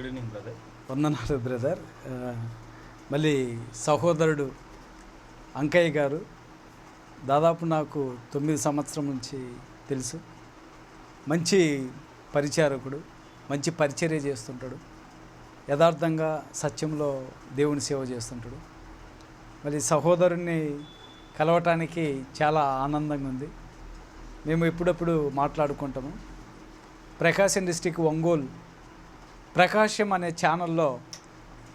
Good evening brother వందనాలు brother మళ్ళీ సహోదరుడు అంకయ్య గారు దాదాపు నాకు తొమ్మిది సంవత్సరం నుంచి తెలుసు. మంచి పరిచారకుడు మంచి పరిచర్య చేస్తుంటాడు. యథార్థంగా సత్యంలో దేవుని సేవ చేస్తుంటాడు. మరి సహోదరుని కలవటానికి చాలా ఆనందంగా ఉంది. మేము ఎప్పుడప్పుడు మాట్లాడుకుంటాము. ప్రకాశం డిస్టిక్ ఒంగోలు ప్రకాశం అనే ఛానల్లో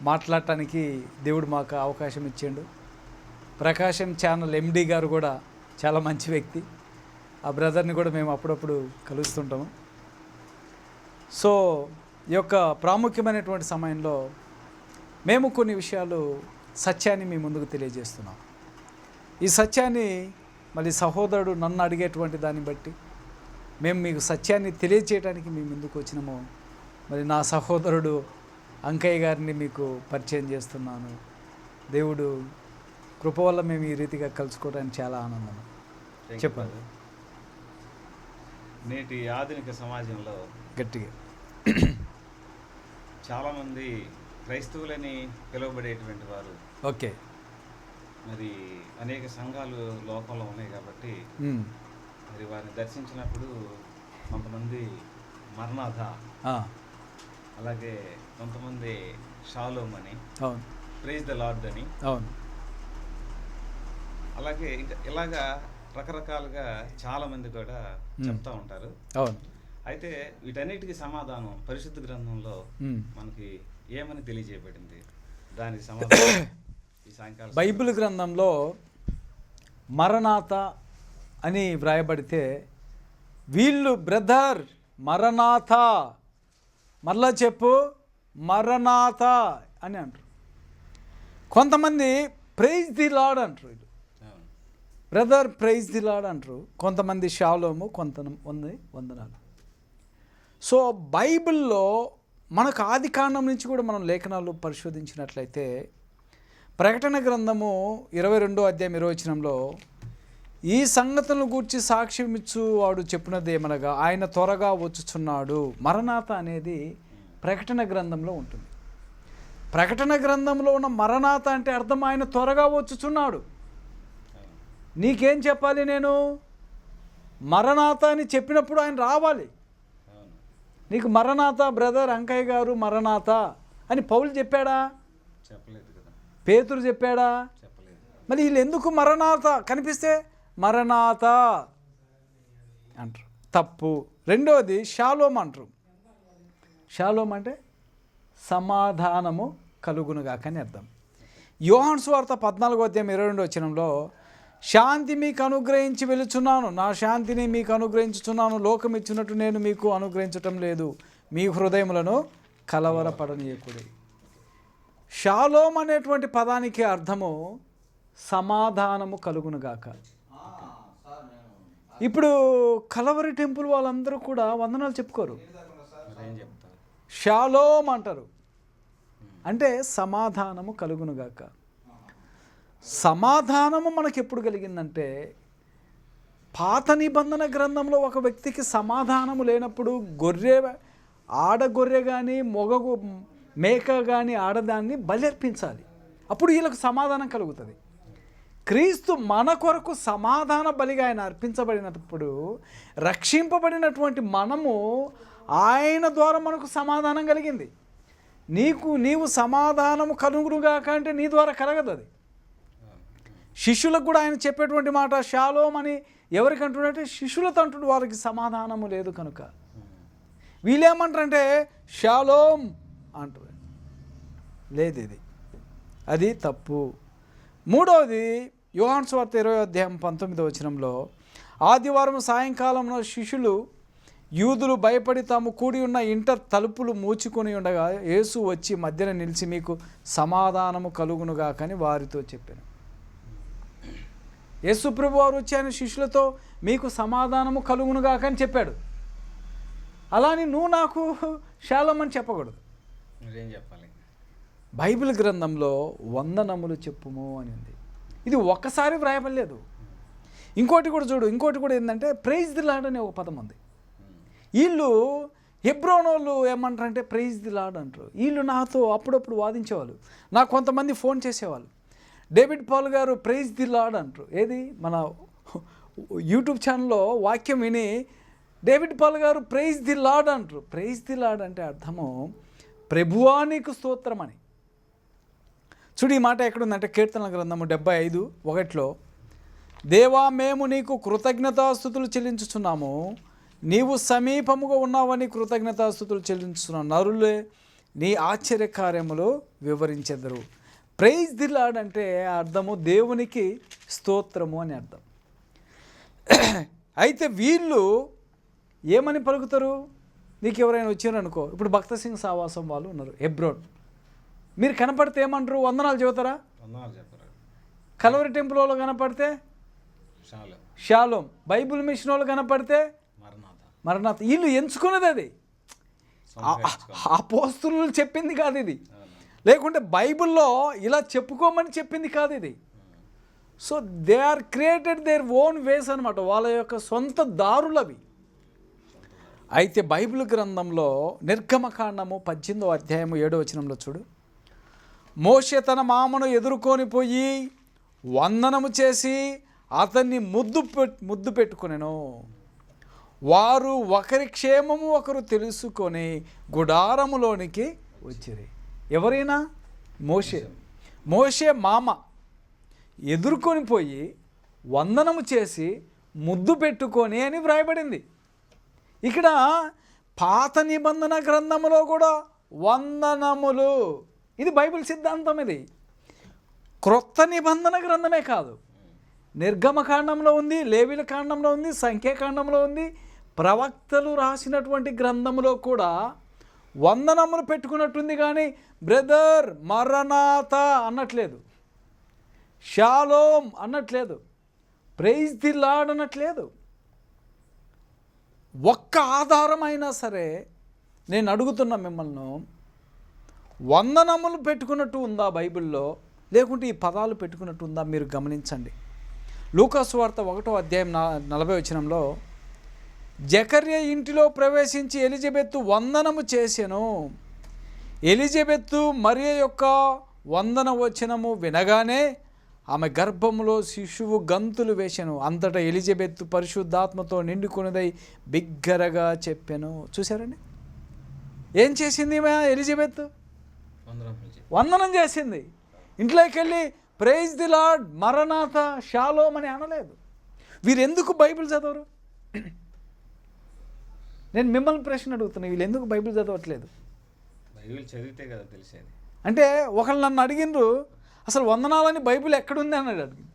మాట్లాడటానికి దేవుడు మాకు అవకాశం ఇచ్చిండు. ప్రకాశం ఛానల్ ఎండి గారు కూడా చాలా మంచి వ్యక్తి. ఆ బ్రదర్ని కూడా మేము అప్పుడప్పుడు కలుస్తుంటాము. సో ఈ యొక్క ప్రాముఖ్యమైనటువంటి సమయంలో మేము కొన్ని విషయాలు సత్యాన్ని మీ ముందుకు తెలియజేస్తున్నాం. ఈ సత్యాన్ని మళ్ళీ సహోదరుడు నన్ను అడిగేటువంటి దాన్ని బట్టి మేము మీకు సత్యాన్ని తెలియచేయడానికి మీ ముందుకు వచ్చినాము. మరి నా సహోదరుడు అంకయ్య గారిని మీకు పరిచయం చేస్తున్నాను దేవుడు కృప వల్ల మేము ఈ రీతిగా కలుసుకోవడానికి చాలా ఆనందం చెప్పండి. brother. నేటి ఆధునిక సమాజంలో గట్టిగా చాలామంది క్రైస్తవులని పిలువబడేటువంటి వారు ఓకే మరి అనేక సంఘాలు లోకంలో ఉన్నాయి కాబట్టి. మరి వారిని దర్శించినప్పుడు కొంతమంది మరణాథ ఆ, అలాగే కొంతమంది షాలోమ్ అని అవును. ప్రైజ్ ద లార్డ్ అని. అవును. అలాగే ఇంకా ఇలాగా రకరకాలుగా చాలా మంది కూడా చెప్తా ఉంటారు. అవును. అయితే వీటన్నిటికీ సమాధానం పరిశుద్ధ గ్రంథంలో. మనకి ఏమని తెలియజేయబడింది? దానికి సమాధానం ఈ సాయంకాలం బైబిల్ గ్రంథంలో మరణాత అని వ్రాయబడితే వీళ్ళు బ్రదర్ మరణాథ మరలా చెప్పు మరణాథ అని అంటారు. కొంతమంది ప్రైజ్ ది లాడ్ అంటారు వీళ్ళు. బ్రదర్ ప్రైజ్ ది లాడ్ అంటారు. కొంతమంది షాలోము కొంతమంది వందనాలు. సో బైబిల్లో మనకు ఆది కాండం నుంచి కూడా మనం లేఖనాలు పరిశోధించినట్లయితే ప్రకటన గ్రంథము ఇరవై రెండో అధ్యాయం ఇరవచనంలో ఈ సంగతులను గూర్చి సాక్ష్యం ఇచ్చు వాడు చెప్పినది ఏమనగా ఆయన త్వరగా వచ్చుచున్నాడు. మరణాత అనేది ప్రకటన గ్రంథంలో ఉంటుంది. ప్రకటన గ్రంథంలో ఉన్న మరణాత అంటే అర్థం ఆయన త్వరగా వచ్చుచున్నాడు. నీకేం చెప్పాలి నేను? మరణాత అని చెప్పినప్పుడు ఆయన రావాలి. నీకు మరణాత బ్రదర్ అంకయ్య గారు మరణాత అని పౌలు చెప్పాడా? చెప్పలేదు కదా. పేతురు చెప్పాడా? చెప్పలేదు. మరి వీళ్ళు ఎందుకు మరణాత? కనిపిస్తే మరణాత అంటారు. తప్పు. రెండవది షాలోమ్ అంటారు. షాలోమ్ అంటే సమాధానము కలుగునుగాక అని అర్థం. యోహాన్ వార్త పద్నాలుగో అధ్యాయం ఇరవై రెండు వచ్చినంలో శాంతి మీకు అనుగ్రహించి వెలుచున్నాను నా శాంతిని మీకు అనుగ్రహించుచున్నాను. లోకం ఇచ్చినట్టు నేను మీకు అనుగ్రహించటం లేదు. మీ హృదయములను కలవరపడనీయకుడి. షాలోమ్ అనేటువంటి పదానికి అర్థము సమాధానము కలుగునుగాక. ఇప్పుడు కలవరి టెంపుల్ వాళ్ళందరూ కూడా వందనాలు చెప్పుకోరు. ఏం షాలోమ్ అంటారు. అంటే సమాధానము కలుగునుగాక సమాధానము మనకి ఎప్పుడు కలిగిందంటే పాత నిబంధన గ్రంథంలో ఒక వ్యక్తికి సమాధానము లేనప్పుడు గొర్రె ఆడ గొర్రె కానీ మొగ మేక కానీ ఆడదాన్ని బలర్పించాలి అప్పుడు వీళ్ళకు సమాధానం కలుగుతుంది. క్రీస్తు మన కొరకు సమాధాన బలిగా ఆయన అర్పించబడినప్పుడు రక్షింపబడినటువంటి మనము ఆయన ద్వారా మనకు సమాధానం కలిగింది. నీకు నీవు సమాధానము కలుగురుగాక అంటే నీ ద్వారా కలగదు అది. శిష్యులకు కూడా ఆయన చెప్పేటువంటి మాట షాలోమ్ అని ఎవరికి అంటున్నారంటే శిష్యులతో అంటుడు వారికి సమాధానము లేదు కనుక. వీళ్ళేమంటారంటే షాలోమ్ అంటారు లేదు ఇది. అది తప్పు. మూడవది యోహాన్ స్వార్త ఇరవై అధ్యాయం పంతొమ్మిదో వచనంలో ఆదివారం సాయంకాలంలో శిష్యులు యూదులు భయపడి తాము కూడి ఉన్న ఇంట తలుపులు మూచుకొని ఉండగా యేసు వచ్చి మధ్యన నిలిచి మీకు సమాధానము కలుగునుగాకని వారితో చెప్పాను. యేసుప్రభు వారు వచ్చి ఆయన శిష్యులతో మీకు సమాధానము కలుగునుగాక అని చెప్పాడు. అలాని నువ్వు నాకు శాలమని చెప్పకూడదు. చెప్పాలి? బైబిల్ గ్రంథంలో వందనములు చెప్పుము అని ఉంది. ఇది ఒక్కసారి వ్రాయబడలేదు. ఇంకోటి కూడా చూడు ఇంకోటి కూడా ఏంటంటే ప్రైజ్ ది లాడ్ అనే ఒక పదం ఉంది. వీళ్ళు హెబ్రోనోళ్ళు ఏమంటారంటే ప్రైజ్ ది లాడ్ అంటారు. వీళ్ళు నాతో అప్పుడప్పుడు వాదించేవాళ్ళు. నాకు కొంతమంది ఫోన్ చేసేవాళ్ళు. డేవిడ్ పాల్ గారు ప్రైజ్ ది లాడ్ అంటారు. ఏది? మన యూట్యూబ్ ఛానల్లో వాక్యం విని డేవిడ్ పాల్ గారు ప్రైజ్ ది లాడ్ అంటారు. ప్రైజ్ ది లాడ్ అంటే అర్థము ప్రభువానికి స్తోత్రం అని చూడు ఈ మాట ఎక్కడుందంటే కీర్తన గ్రంథము డెబ్బై ఐదు ఒకటిలో దేవా మేము నీకు కృతజ్ఞతాస్థుతులు చెల్లించుచున్నాము. నీవు సమీపముగా ఉన్నావని కృతజ్ఞతాస్థుతులు చెల్లించుతున్నావు నరులే నీ ఆశ్చర్య కార్యములు వివరించెదరు. ప్రైజ్ ది లాడ్ అంటే అర్థము దేవునికి స్తోత్రము అని అర్థం. అయితే వీళ్ళు ఏమని పలుకుతారు? నీకు ఎవరైనా వచ్చారనుకో ఇప్పుడు భక్త సింగ్ సావాసం వాళ్ళు ఉన్నారు ఎబ్రోడ్ మీరు కనపడితే ఏమంటారు? వందనాలు చెబుతారా? కలవరి టెంపుల్ వాళ్ళు కనపడితే? షాలోం. బైబిల్ మిషన్ వాళ్ళు కనపడితే? మరణాత. మరణాత్. వీళ్ళు ఎంచుకున్నది అది. ఆ పోస్తులు చెప్పింది కాదు ఇది. లేకుంటే బైబిల్లో ఇలా చెప్పుకోమని చెప్పింది కాదు ఇది. So they are created their own ways అనమాట వాళ్ళ యొక్క సొంత దారులు అవి. అయితే బైబిల్ గ్రంథంలో నిర్గమకాండము పద్దెనిమిదో అధ్యాయము ఏడో వచనంలో చూడు. మోషే తన మామను ఎదుర్కొని పోయి వందనము చేసి అతన్ని ముద్దు ముద్దు పెట్టుకునేను. వారు ఒకరి క్షేమము ఒకరు తెలుసుకొని గుడారములోనికి వచ్చిరి. ఎవరైనా? మోషే. మోషే మామ ఎదుర్కొని పోయి వందనము చేసి ముద్దు పెట్టుకొని అని వ్రాయబడింది. ఇక్కడ పాత నిబంధన గ్రంథములో కూడా వందనములు ఇది బైబిల్ సిద్ధాంతం ఇది. క్రొత్త నిబంధన గ్రంథమే కాదు. నిర్గమకాండంలో ఉంది లేవిల కాండంలో ఉంది సంఖ్యాకాండంలో ఉంది. ప్రవక్తలు రాసినటువంటి గ్రంథంలో కూడా వందనములు పెట్టుకున్నట్టుంది కానీ బ్రదర్ మరణాత అన్నట్లేదు. షాలోమ్ అన్నట్లేదు. ప్రైజ్ ది లాడ్ అన్నట్లేదు. ఒక్క ఆధారమైనా సరే నేను అడుగుతున్నా మిమ్మల్ని వందనములు పెట్టుకున్నట్టు ఉందా బైబిల్లో? లేకుంటే ఈ పదాలు పెట్టుకున్నట్టు ఉందా? మీరు గమనించండి. లూకాసు వార్త ఒకటో అధ్యాయం నా నలభై వచనంలో జకర్య ఇంటిలో ప్రవేశించి ఎలిజబెత్తు వందనము చేసెను. ఎలిజబెత్తు మరియ యొక్క వందన వచనము వినగానే ఆమె గర్భములో శిశువు గంతులు వేశాను అంతటా ఎలిజబెత్తు పరిశుద్ధాత్మతో నిండుకున్నదై బిగ్గరగా చెప్పాను. చూసారండి ఏం చేసింది మా ఎలిజబెత్? వందనం చేసింది. ఇంట్లోకి వెళ్ళి ప్రైజ్ ది లార్డ్ మరణాత షాలోమ్ అని అనలేదు. వీరు ఎందుకు బైబిల్ చదవరు? నేను మిమ్మల్ని ప్రశ్న అడుగుతున్నా వీళ్ళు ఎందుకు బైబిల్ చదవట్లేదు? బైబిల్ చదివితే కదా తెలిసేది. అంటే ఒకళ్ళు నన్ను అడిగిండ్రు అసలు వందనాలని బైబిల్ ఎక్కడుంది? అన్నాడు అడిగింది.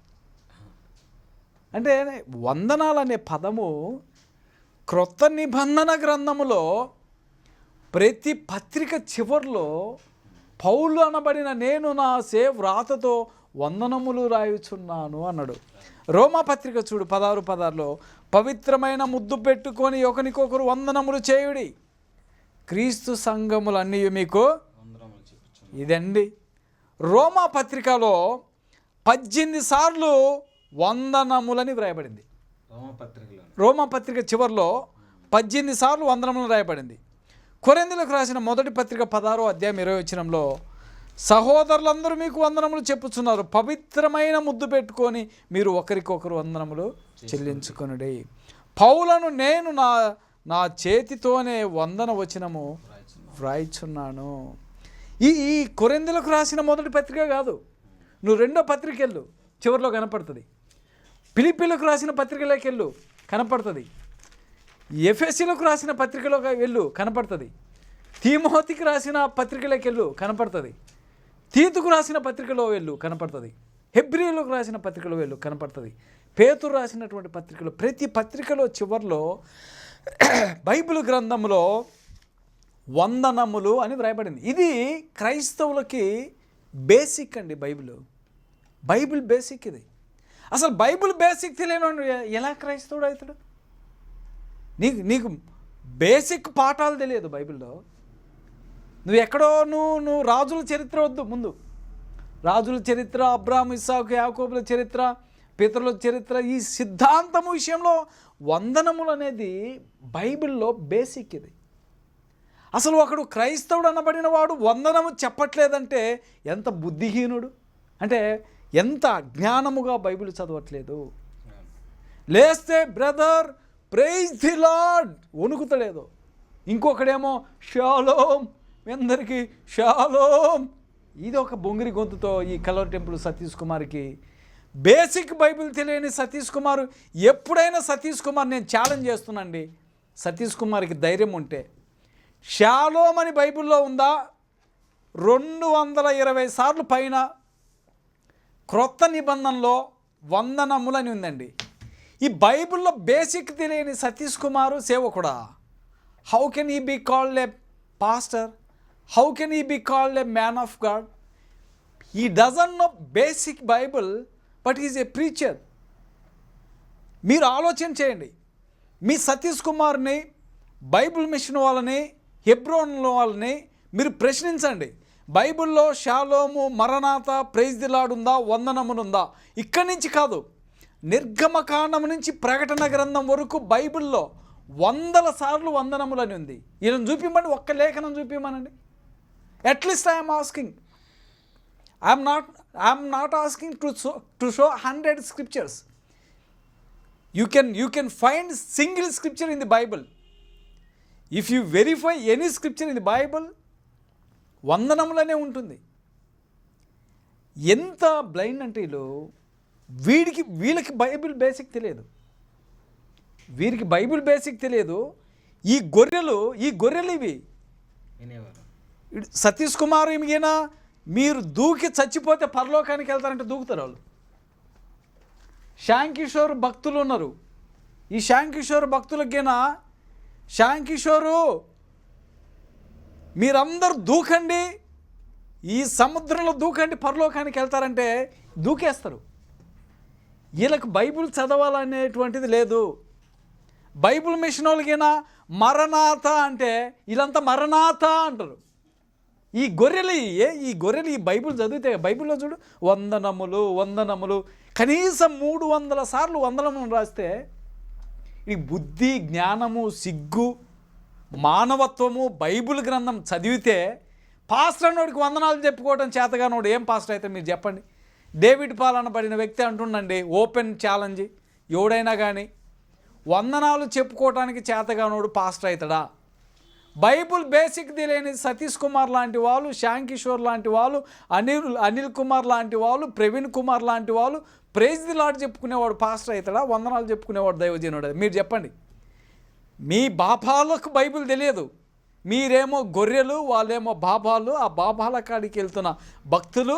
అంటే వందనాలు అనే పదము క్రొత్త నిబంధన గ్రంథములో ప్రతి పత్రిక చివర్లో పౌలు అనబడిన నేను నా సేవ్ రాతతో వందనములు రాయుచున్నాను అన్నాడు. రోమా పత్రిక చూడు పదహారు పదహారులో పవిత్రమైన ముద్దు పెట్టుకొని ఒకరికొకరు వందనములు చేయుడి. క్రీస్తు సంఘములన్నీ మీకు ఇదండి. రోమా పత్రికలో పద్దెనిమిది సార్లు వందనములని వ్రాయబడింది. రోమపత్రికలో రోమా పత్రిక చివరిలో పద్దెనిమిది సార్లు వందనములు రాయబడింది. కొరెందులకు రాసిన మొదటి పత్రిక పదహారో అధ్యాయం ఇరవై వచ్చినంలో సహోదరులందరూ మీకు వందనములు చెప్పుచున్నారు. పవిత్రమైన ముద్దు పెట్టుకొని మీరు ఒకరికొకరు వందనములు చెల్లించుకొనుడి. పౌలను నేను నా నా చేతితోనే వందన వచనము వ్రాయిచున్నాను. ఈ ఈ కొరెందులకు రాసిన మొదటి పత్రిక కాదు. నువ్వు రెండో పత్రిక వెళ్ళు చివరిలో కనపడుతుంది. పిలిపిలకు రాసిన పత్రికలోకి వెళ్ళు కనపడుతుంది. ఎఫ్ఎస్సీలకు రాసిన పత్రికలోకి వెళ్ళు కనపడుతుంది. తీమోతికి రాసిన పత్రికలోకి వెళ్ళు కనపడుతుంది. తీతుకు రాసిన పత్రికలో వెళ్ళు కనపడుతుంది. హెబ్రిలకు రాసిన పత్రికలో వెళ్ళు కనపడుతుంది. పేతురు రాసినటువంటి పత్రికలో ప్రతి పత్రికలో చివర్లో బైబిల్ గ్రంథంలో వందనములు అని వ్రాయబడింది. ఇది క్రైస్తవులకి బేసిక్ అండి బైబిల్. బైబిల్ బేసిక్ ఇది. అసలు బైబిల్ బేసిక్ తెలియని ఎలా క్రైస్తవుడు అవుతాడు? నీకు నీకు బేసిక్ పాఠాలు తెలియదు బైబిల్లో. నువ్వు ఎక్కడో నువ్వు నువ్వు రాజుల చరిత్ర వద్దు ముందు. రాజుల చరిత్ర అబ్రాహం ఇస్సాకు యాకోబుల చరిత్ర పితరుల చరిత్ర ఈ సిద్ధాంతము విషయంలో వందనములు అనేది బైబిల్లో బేసిక్ ఇది. అసలు ఒకడు క్రైస్తవుడు అనబడిన వాడు వందనము చెప్పట్లేదంటే ఎంత బుద్ధిహీనుడు? అంటే ఎంత అజ్ఞానముగా బైబిల్ చదవట్లేదు? లేస్తే బ్రదర్ ప్రైజ్ ది లాడ్ వణుకుతలేదు. ఇంకొకడేమో షాలోం. మీ అందరికీ షాలోం. ఇది ఒక బొంగిరి గొంతుతో ఈ కలర్ టెంపుల్ సతీష్ కుమార్కి బేసిక్ బైబిల్ తెలియని సతీష్ కుమార్. ఎప్పుడైనా సతీష్ కుమార్ నేను ఛాలెంజ్ చేస్తున్నానండి. సతీష్ కుమార్కి ధైర్యం ఉంటే. షాలోం అని బైబిల్లో ఉందా? రెండు వందల ఇరవై సార్లు పైన క్రొత్త నిబంధనలో వందనములని ఉందండి. ఈ బైబిల్లో బేసిక్ తెలియని Satish Kumar సేవకుడా? How can he be called a pastor how can he be called a man of God he doesn't know basic Bible but is a preacher మీరు ఆలోచన చేయండి. మీ సతీష్ కుమార్ని బైబిల్ మిషన్ వాళ్ళని హెబ్రోన్ వాళ్ళని మీరు ప్రశ్నించండి. బైబిల్లో షాలోము మరణాత ప్రైజ్ దిలాడుందా వందనమునుందా? ఇక్కడి నుంచి కాదు. నిర్గమకాండం నుంచి ప్రకటన గ్రంథం వరకు బైబిల్లో వందల సార్లు వందనములని ఉంది. ఈయన చూపిమ్మని ఒక్క లేఖనం చూపిమ్మనండి at least I'm asking I'm not I'm not asking to show to show hundred scriptures you can you can find single scripture in the Bible if you verify any scripture in the bible వందనములనే ఉంటుంది. ఎంత blind అంటే వీళ్ళు వీడికి వీళ్ళకి Bible basic తెలియదు. వీరికి Bible basic తెలియదు. ఈ గొర్రెలు ఈ గొర్రెలు ఇవి. సతీష్ కుమార్ ఈయన మీరు దూకి చచ్చిపోతే పరలోకానికి వెళ్తారంటే దూకుతారు వాళ్ళు. శాంకిషోర్ భక్తులు ఉన్నారు. ఈ శాంకిషోర్ భక్తులకైనా? శాంకిషోరు మీరందరూ దూకండి. ఈ సముద్రంలో దూకండి పరలోకానికి వెళ్తారంటే దూకేస్తారు. వీళ్ళకి బైబిల్ చదవాలనేటువంటిది లేదు. బైబిల్ మిషన్ వాళ్ళకైనా మరణాత అంటే వీళ్ళంతా మరణాత అంటారు. ఈ గొర్రెలు ఏ ఈ గొర్రెలు ఈ బైబిల్ చదివితే బైబిల్లో చూడు వందనములు వందనములు కనీసం మూడు వందల సార్లు వందనములు రాస్తే ఈ బుద్ధి జ్ఞానము సిగ్గు మానవత్వము బైబిల్ గ్రంథం చదివితే పాస్టర్ అన్నోడికి వందనాలు చెప్పుకోవడం చేతగానోడు ఏం పాస్టర్ అయితే మీరు చెప్పండి? డేవిడ్ పాల్ అనబడిన వ్యక్తి అంటుండండి ఓపెన్ ఛాలెంజ్ ఎవడైనా కానీ వందనాలు చెప్పుకోవటానికి చేతగానోడు పాస్టర్ అవుతాడా బైబుల్ బేసిక్ తెలియని సతీష్ కుమార్ లాంటి వాళ్ళు శ్యామ్ కిషోర్ లాంటి వాళ్ళు అనిల్ అనిల్ కుమార్ లాంటి వాళ్ళు ప్రవీణ్ కుమార్ లాంటి వాళ్ళు ప్రైజ్ ది లాడ్ చెప్పుకునేవాడు పాస్టర్ అవుతాడా వందనాలు చెప్పుకునేవాడు దైవజనుడు మీరు చెప్పండి. మీ బాపాలకు బైబిల్ తెలియదు. మీరేమో గొర్రెలు వాళ్ళేమో బాబాలు ఆ బాబాల కాడికి వెళ్తున్న భక్తులు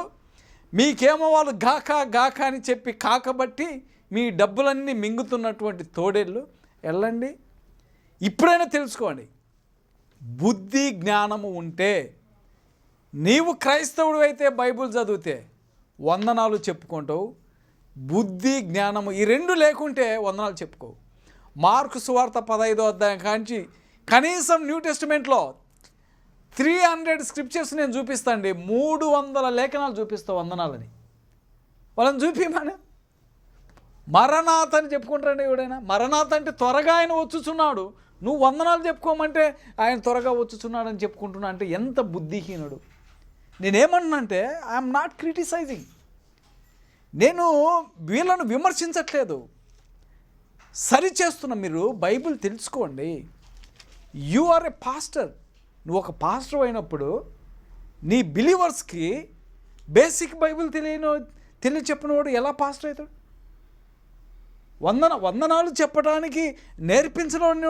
మీకేమో వాళ్ళు గాక గాక అని చెప్పి కాకబట్టి మీ డబ్బులన్నీ మింగుతున్నటువంటి తోడేళ్ళు. వెళ్ళండి ఇప్పుడైనా తెలుసుకోండి. బుద్ధి జ్ఞానము ఉంటే నీవు క్రైస్తవుడు అయితే బైబిల్ చదివితే వందనాలు చెప్పుకుంటావు. బుద్ధి జ్ఞానము ఈ రెండు లేకుంటే వందనాలు చెప్పుకోవు. మార్కు సువార్త పదహైదో అధ్యాయం కాంచి కనీసం న్యూ టెస్టిమెంట్లో త్రీ హండ్రెడ్ స్క్రిప్చర్స్ నేను చూపిస్తాండి. మూడు వందల లేఖనాలు చూపిస్తా వందనాలని. వాళ్ళని చూపిమని. మరణాత్ అని చెప్పుకుంటాడు ఎవడైనా. మరణాత్ అంటే త్వరగా ఆయన వచ్చుచున్నాడు. నువ్వు వందనాలు చెప్పుకోమంటే ఆయన త్వరగా వచ్చుచున్నాడు అని చెప్పుకుంటున్నా అంటే ఎంత బుద్ధిహీనుడు. నేనేమన్నానంటే ఐఎమ్ నాట్ క్రిటిసైజింగ్ నేను వీళ్ళను విమర్శించట్లేదు. సరిచేస్తున్న మీరు బైబిల్ తెలుసుకోండి. యు ఆర్ ఎ పాస్టర్ నువ్వు ఒక పాస్టర్ అయినప్పుడు నీ బిలీవర్స్కి బేసిక్ బైబిల్ తెలియని తెలియ చెప్పినవాడు ఎలా పాస్టర్ అవుతాడు? వందన వందనాలు చెప్పడానికి నేర్పించడం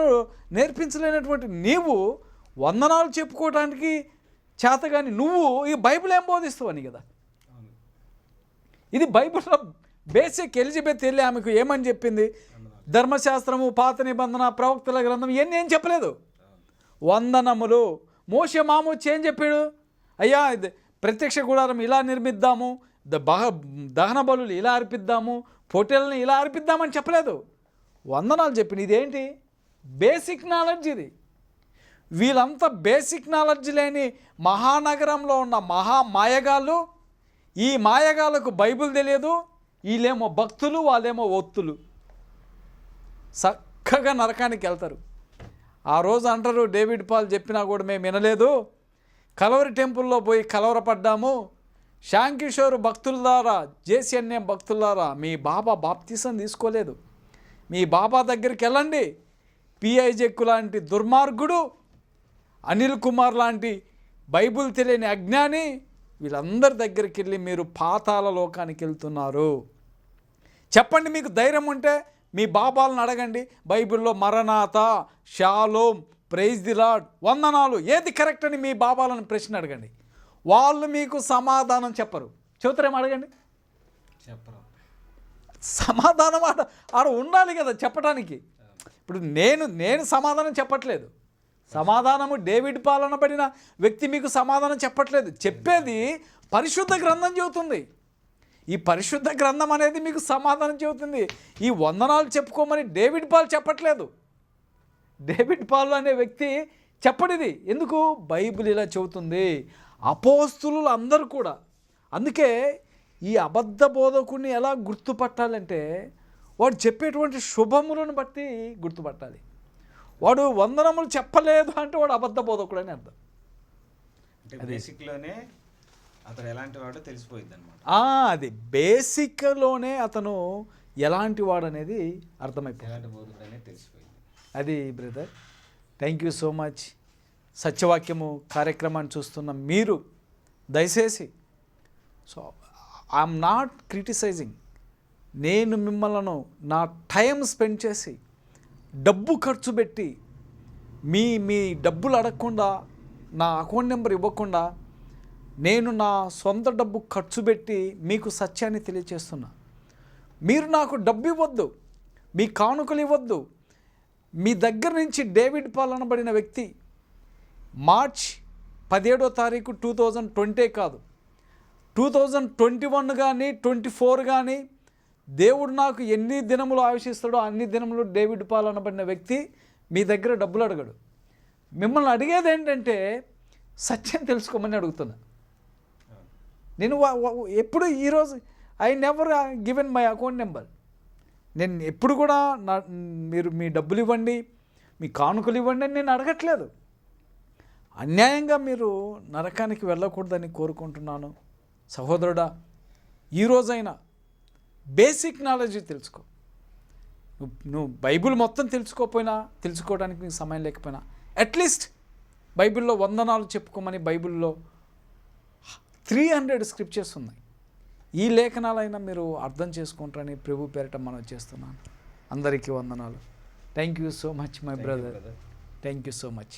నేర్పించలేనటువంటి నీవు వందనాలు చెప్పుకోవడానికి చేతగాని నువ్వు ఈ బైబిల్ ఏం బోధిస్తావు అని కదా? ఇది బైబిల్లో బేసిక్ ఎలిజబెత్ వెళ్ళి ఆమెకు ఏమని చెప్పింది? ధర్మశాస్త్రము పాత నిబంధన ప్రవక్తల గ్రంథం ఇవన్నీ ఏం చెప్పలేదు? వందనములు మోసే మాము చేంజ్ చెప్పాడు? అయ్యా ప్రత్యక్ష గుడారం ఇలా నిర్మిద్దాము ద బహ దహన బలులు ఇలా అర్పిద్దాము పొట్టేళ్ళని ఇలా అర్పిద్దామని చెప్పలేదు. వందనాలు చెప్పింది ఇదేంటి? బేసిక్ నాలెడ్జ్ ఇది. వీళ్ళంతా బేసిక్ నాలెడ్జ్ లేని మహానగరంలో ఉన్న మహా మాయగాళ్ళు ఈ మాయగాళ్ళకు బైబిల్ తెలియదు వీళ్ళేమో భక్తులు వాళ్ళేమో ఒత్తులు. చక్కగా నరకానికి వెళ్తారు. ఆ రోజు అంటారు డేవిడ్ పాల్ చెప్పినా కూడా మేము వినలేదు. కలవరి టెంపుల్లో పోయి కలవరపడ్డాము. శాంకిషోర్ భక్తుల ద్వారా జేసీఎన్ఎం భక్తుల ద్వారా మీ బాబా బాప్తీసం తీసుకోలేదు. మీ బాబా దగ్గరికి వెళ్ళండి. పిఐ జెక్కు లాంటి దుర్మార్గుడు అనిల్ కుమార్ లాంటి బైబుల్ తెలియని అజ్ఞాని వీళ్ళందరి దగ్గరికి వెళ్ళి మీరు పాతాల లోకానికి వెళ్తున్నారు. చెప్పండి మీకు ధైర్యం ఉంటే మీ బాబాలను అడగండి. బైబిల్లో మరణాత షాలోం ప్రైజ్ ది లాడ్ వందనాలు. ఏది కరెక్ట్ అని మీ బాబాలను ప్రశ్న అడగండి. వాళ్ళు మీకు సమాధానం చెప్పరు. చెబుతారేమో అడగండి. చెప్పరు. సమాధానం ఆడ ఆడ ఉండాలి కదా చెప్పడానికి ఇప్పుడు నేను నేను సమాధానం చెప్పట్లేదు. సమాధానము డేవిడ్ పాలనబడిన వ్యక్తి మీకు సమాధానం చెప్పట్లేదు. చెప్పేది పరిశుద్ధ గ్రంథం చెబుతుంది. ఈ పరిశుద్ధ గ్రంథం అనేది మీకు సమాధానం చెబుతుంది. ఈ వందనాలు చెప్పుకోమని డేవిడ్ పాల్ చెప్పట్లేదు. డేవిడ్ పాల్ అనే వ్యక్తి చెప్పడిది ఎందుకు? బైబిల్ ఇలా చెబుతుంది. అపోస్తులు అందరూ కూడా. అందుకే ఈ అబద్ధ బోధకుడిని ఎలా గుర్తుపట్టాలంటే వాడు చెప్పేటువంటి శుభములను బట్టి గుర్తుపట్టాలి. వాడు వందనములు చెప్పలేదు అంటే వాడు అబద్ధ బోధకుడు అని అర్థం. బేసిక్లోనే అతడు ఎలాంటి వాడో తెలిసిపోయింది అనమాట అది బేసిక్లోనే అతను ఎలాంటి వాడు అనేది అర్థమైపోయింది ఎలాంటి తెలిసిపోయింది. అది brother thank you so much. సత్యవాక్యము కార్యక్రమాన్ని చూస్తున్న మీరు దయచేసి. So I'm not criticising. నేను మిమ్మల్ని నా టైం స్పెండ్ చేసి డబ్బు ఖర్చు పెట్టి మీ మీ డబ్బులు అడగకుండా నా అకౌంట్ నెంబర్ ఇవ్వకుండా నేను నా సొంత డబ్బు ఖర్చు పెట్టి మీకు సత్యాన్ని తెలియచేస్తున్నా. మీరు నాకు డబ్బు ఇవ్వద్దు మీ కానుకలు ఇవ్వద్దు మీ దగ్గర నుంచి డేవిడ్ పాల్ అనబడిన వ్యక్తి మార్చ్ పదిహేడో తారీఖు టూ థౌజండ్ ట్వంటీ కాదు. టూ థౌజండ్ ట్వంటీ వన్ కానీ ట్వంటీ ఫోర్ కానీ దేవుడు నాకు ఎన్ని దినములు ఆవేశిస్తాడో అన్ని దినములు డేవిడ్ పాల్ అనబడిన వ్యక్తి మీ దగ్గర డబ్బులు అడగడు. మిమ్మల్ని అడిగేది ఏంటంటే సత్యం తెలుసుకోమని అడుగుతున్నా. నేను ఎప్పుడు ఈరోజు I never given my account number నేను ఎప్పుడు కూడా నా మీరు మీ డబ్బులు ఇవ్వండి మీ కానుకలు ఇవ్వండి అని నేను అడగట్లేదు. అన్యాయంగా మీరు నరకానికి వెళ్ళకూడదని కోరుకుంటున్నాను. సహోదరుడా ఈ రోజైనా బేసిక్ నాలెడ్జ్ తెలుసుకో. నువ్వు నువ్వు బైబిల్ మొత్తం తెలుసుకోకపోయినా తెలుసుకోవడానికి నీకు సమయం లేకపోయినా అట్లీస్ట్ బైబిల్లో వందనాలు చెప్పుకోమని బైబిల్లో త్రీ హండ్రెడ్ స్క్రిప్చర్స్ ఉన్నాయి. ఈ లేఖనాలైనా మీరు అర్థం చేసుకుంటారని ప్రభు పేరట మనం చేస్తున్నాను. అందరికీ వందనాలు. Thank you so much my brother. Thank you so much